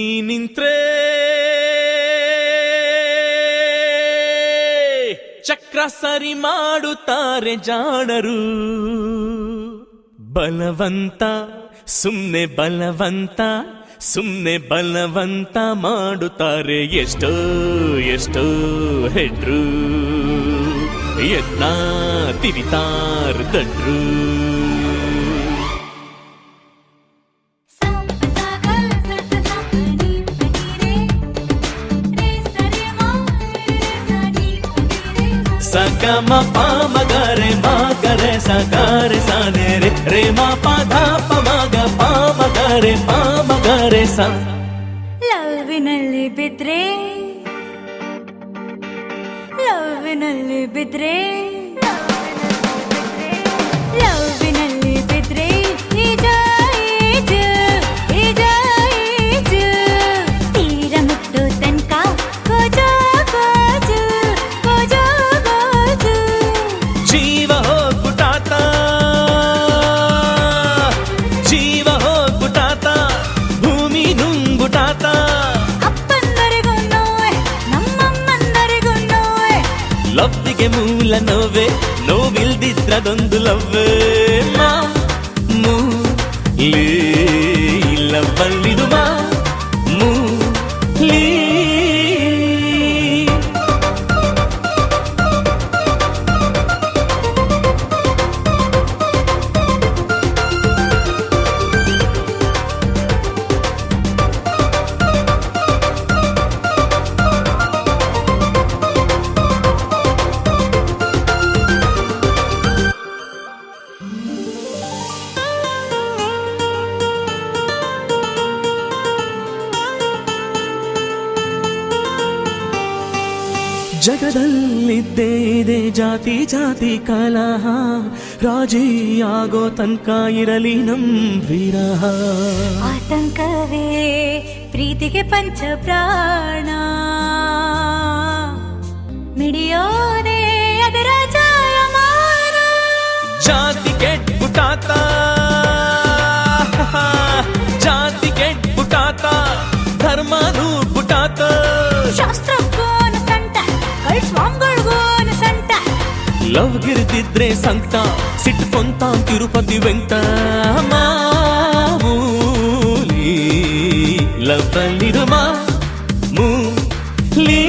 ನಿಂತ್ರೆ. ಚಕ್ರ ಸರಿ ಮಾಡುತ್ತಾರೆ ಜಾಣರು. ಬಲವಂತ ಸುಮ್ಮನೆ ಬಲವಂತ, ಸುಮ್ನೆ ಬಲವಂತ ಮಾಡುತ್ತಾರೆ ಎಷ್ಟೋ ಎಷ್ಟೋ ಹೆಡ್ರು. ಯತ್ನ ತಿರಿತಾರ್ ದಡ್ರು. नी रे ಸಗಮ ಪಾಮ ಗರೆ ಮಾ ಗರೆ ಸಗಾರೆ ಸಾನೆ ರೇ ರೇ ಮಾ ಪ ಧ ಪ ಮ ಗ ಪಾಮ ಗರೆ ಪಾಮ ಗರೆ ಸ ಲವ್ವಿನಲ್ಲಿ ಬಿದ್ರೆ ಲವ್ವಿನಲ್ಲಿ ಬಿದ್ರೆ ನುಂಗ್ಬಿಟಾತ ಅಪ್ಪಂದರಿಗೂ ನೋವೆ ನಮ್ಮಮ್ಮಂದರಿಗೂ ನೋವೆ ಲವ್ವಿಗೆ ಮೂಲ ನೋವೆ ನೋವಿಲ್ದಿದ್ರದೊಂದು ಲವ್ವೇ ಜಗದಲ್ಲಿದ್ದೇ ಇದೆ ಜಾತಿ ಜಾತಿ ಕಲಹ ರಾಜಿಯಾಗೋ ತನಕ ಇರಲಿ ನಮ್ ವಿರಹ. ಆತಂಕವೇ ಪ್ರೀತಿಗೆ ಪಂಚ ಪ್ರಾಣ ಮಿಡಿಯೋದೇ ಅದರ ಜಾತಿ ಕೆಟ್ಬಿಟಾತ ಜಾತಿ ಕೆಟ್ಬಿಟಾತ ಧರ್ಮ ಕಳ್ ಸ್ವಾಮಿಗಳಿಗೋನ ಸಂಟ ಲವ್ ಗಿರ್ದಿದ್ರೆ ಸಂತ ಸಿಟ್ಕೊಂತ ತಿರುಪತಿ ವೆಂಕಟ ಮಾಮೂಲಿ ಲವ್ ಅಲ್ಲಿರುವ ಮೂಲಿ.